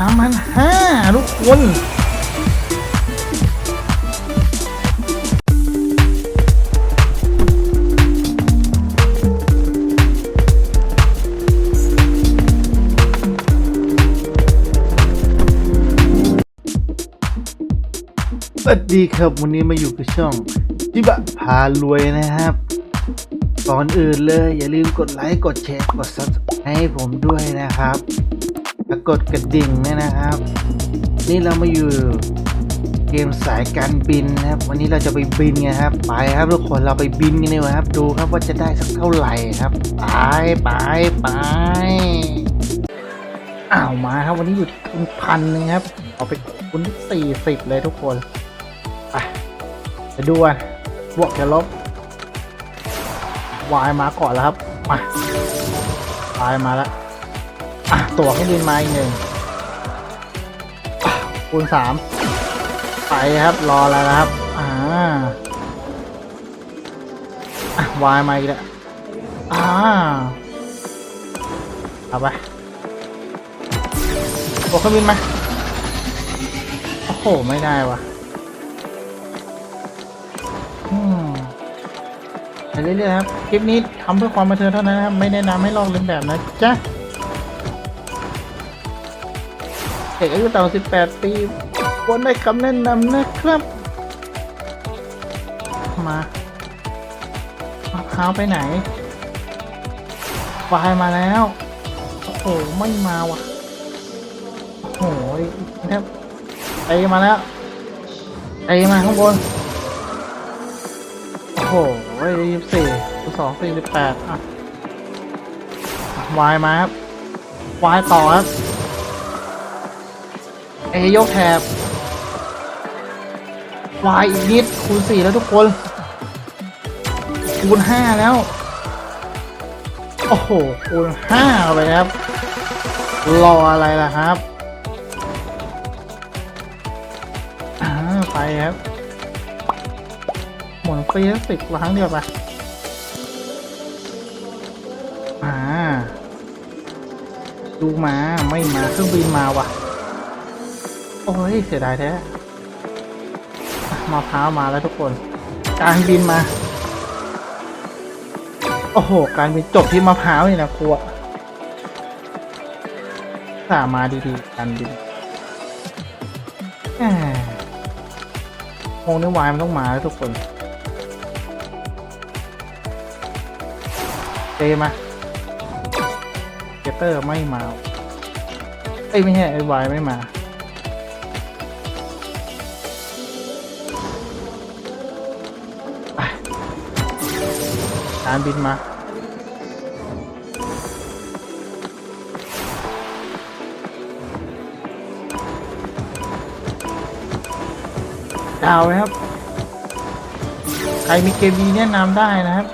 ามพันห้าทุกคนสวัสดีครับวันนี้มาอยู่กับช่องจิบะพารวยนะครับก่อนอื่นเลยอย่าลืมกดไลค์ กดแชร์ กด subscribe ให้ผมด้วยนะครับ แล้วกดกระดิ่งด้วยนะครับ นี่เรามาอยู่เกมสายการบินนะครับ วันนี้เราจะไปบินกันครับ ไปครับทุกคนเราไปบินกันดีกว่าครับ ดูครับว่าจะได้สักเท่าไหร่ครับ ไปไปไปอ้าวมาครับวันนี้อยู่ที่คุณพันนึงครับ เอาไปคุณสี่สิบเลยทุกคนไปไปดูกันบวกจะลบวายมาก่อนแล้วครับ มาวายมาแล้ว ตัวเครื่องบินมาอีกหนึ่งคูณสามไปครับ รอแล้วนะครับ อ่าวายมาอีกแล้วอ่าเอาไปตัวเครื่องบินมาโอ้โห ไม่ได้ว่ะไปเรื่อยๆครับ คลิปนี้ทำเพื่อความบันเทิงเท่านั้นนะครับ ไม่แนะนำให้ลอกเลียนแบบนะจ๊ะ เด็กอายุต่ำ18ปีควรได้คำแนะนำนะครับ มามะพร้าวไปไหนวายมาแล้ว โอ้โห ไม่มาว่ะ โอ้โหนะครับไปมาแล้วไปมาข้างบน โอ้โหยี่สิบสี่สองสี่สิบแปดอะวายมาครับวายต่อครับ เอยกแถบวายอีกนิดคูณสี่แล้วทุกคน คูณห้าแล้ว โอ้โห คูณห้าไปครับ รออะไรล่ะครับอ่าไปครับ หมุนฟรีสักสิบครั้งเดียวไปอ่า ดูมา ไม่มา เครื่องบินมาว่ะ โอ้ยเสียดายแท้มะพร้าวมาแล้วทุกคน การบินมา โอ้โห การบินจบที่มะพร้าวนี่นะครูอะสามาดีๆการบินโมงนึกวายมันต้องมาแล้วทุกคนเจมาเกเตอร์ไม่มา เอ้ยไม่ใช่ไอ้วายไม่มา การบินมา ดาวนะครับ ใครมีเกมดีแนะนำได้นะครับ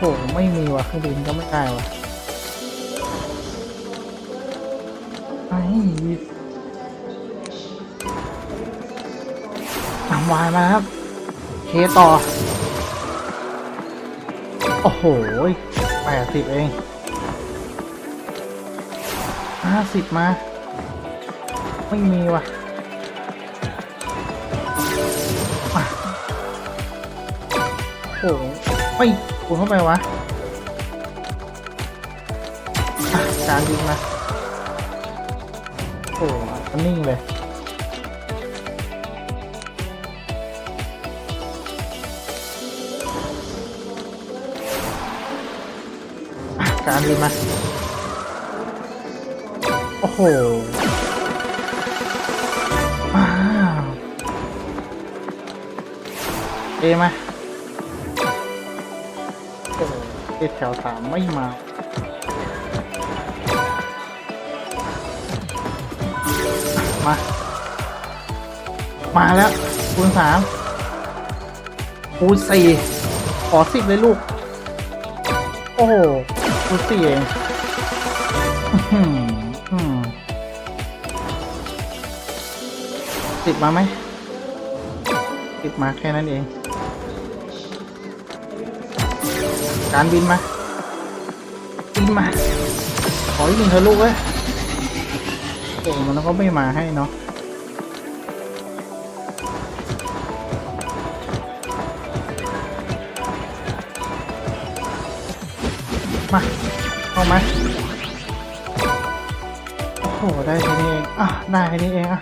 โอ้โหไม่มีว่ะเครื่องบินก็ไม่ได้ว่ะไอ้ตามวายมาครับเคต่อ โอ้โหแปดสิบเองห้าสิบมา ไม่มีว่ะโอ้ ไม่คูเข้าไปวะการบินมาโอ้โหมันนิ่งเลยการบินมาโอ้โหอ้าเอมา เอ็ดแถวสามไม่มามา มาแล้วคูณสามคูณสี่ขอสิบเลยลูก โอ้โหคูณสี่เองสิบมาไหมสิบมาแค่นั้นเอง การบินมาบินมา ขออีกหนึ่งเธอะลูกเว้ยโอ้มันก็ไม่มาให้เนาะมาเข้ามาโอ้โหได้แค่นี้เองอะได้แค่นี้เองอะ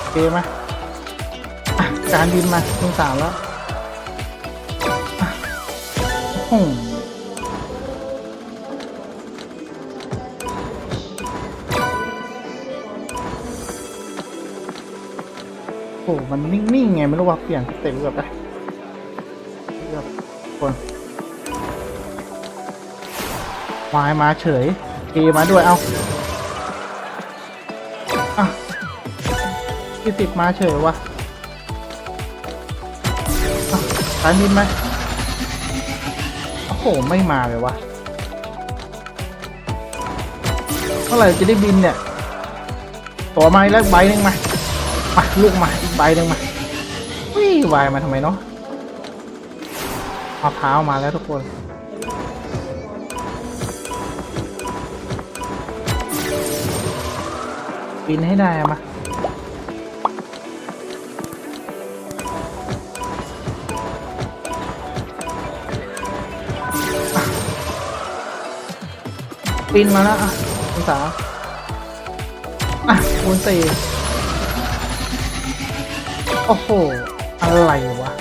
โอเคมา การบินมาคุงสามแล้วโอ้โห มันนิ่งๆไงไม่รู้ว่าเปลี่ยนสเต็ปแบบไปเลือกคนวายมาเฉยเอมาด้วยเอาอะที่ติดมาเฉยวะ อะสายบินไหมโอ้โห ไม่มาเลยวะเมื่อไหร่จะได้บินเนี่ยตัวมาอีกแล้วใบหนึ่งมามาลูกมาอีกใบหนึ่งมาวิ่วายมาทำไมเนาะมะพร้าวมาแล้วทุกคนบินให้ได้มา บินมาแล้วอะคุณสาอะคูณสี่โอ้โห อะไรวะ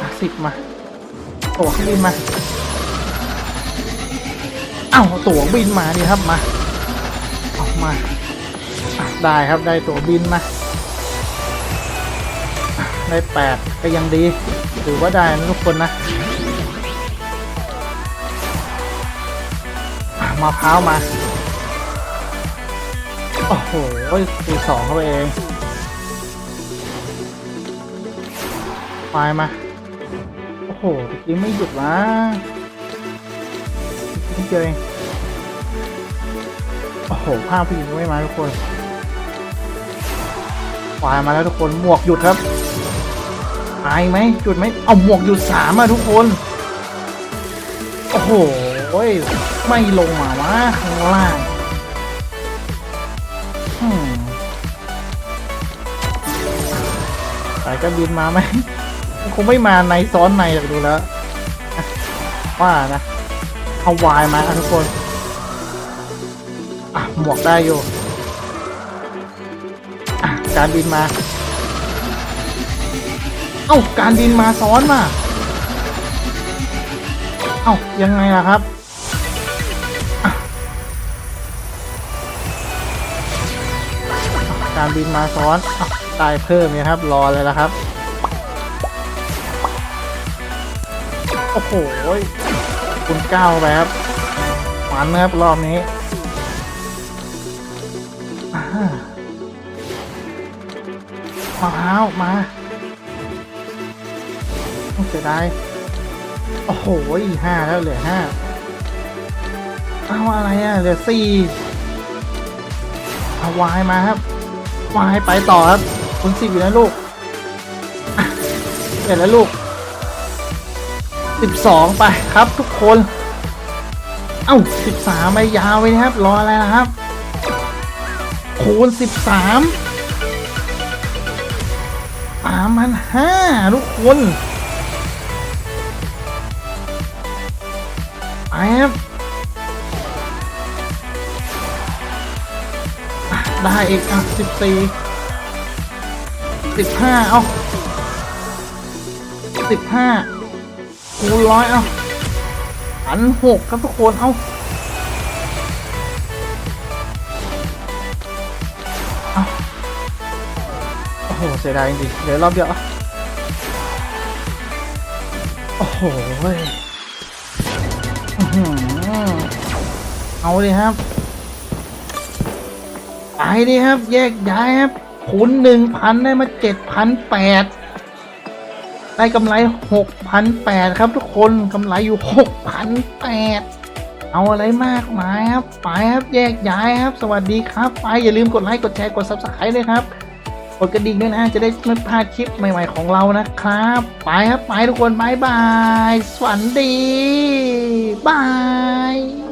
อะสิบมาตั๋วบินมา เอ้าตั๋วบินมาดิครับมา ออกมา ได้ครับได้ตั๋วบินมา อะได้แปดก็ยังดี ถือว่าได้นะทุกคนนะอะมะพร้าวมา โอ้โหตีสองเข้าไปเองไปมา โอ้โหตะกี้ไม่หยุดวะนิดเดียวเองโอ้โหภาพผู้หญิงไม่มาทุกคนวายมาแล้วทุกคน หมวกหยุดครับ ตายไหมหยุดไหมเอาหมวกหยุดสามอะทุกคน โอ้โหไม่ลงมาวะข้างล่างสายการบินมาไหมคงไม่มาในซ้อนในหรอกดูแล้ว ว่านะเอาวายมาทุกคน อะหมวกได้อยู่ อะการบินมา เอ้าการบินมาซ้อนมาเอ้ายังไงล่ะครับการบินมาซ้อนอตายเพิ่มเนี่ยครับ รอเลยละครับ โอ้โหคุณก้าวไปครับหวานนะครับรอบนี้อ่ามะพร้าวมา เสียดายโอ้โหห้าแล้วเหลือห้าเอาอะไรอะเหลือสี่เอาวายมาครับวายไปต่อครับคุณสิบอยู่นะลูกเสร็จแล้วลูกสิบสองไปครับทุกคน เอ้าสิบสามไปยาวไปนะครับ รออะไรนะครับ คูณสิบสามสามพันห้าทุกคน บได้อีกอะสิบสี่สิบห้าเอาสิบห้าคูณร้อยเอาพันหกครับทุกคนเอาเอาโอ้โหเสียดายจริงๆเดี๋ยวรอบเดียวเอาโอ้โห เอาเลยครับไปดิครับ แยกย้ายครับคูณหนึ่งพันได้มาเจ็ดพันแปดได้กำไร6,800ครับทุกคนกำไรอยู่6,800เอาอะไรมากมายครับ ไปครับ แยกย้ายครับ สวัสดีครับ ไปอย่าลืมกดไลค์ กดแชร์ กด Subscribe เลยครับ กดกระดิ่งด้วยนะจะได้ไม่พลาดคลิปใหม่ ๆของเรานะครับ ไปครับไปทุกคนบายบายสวัสดีบาย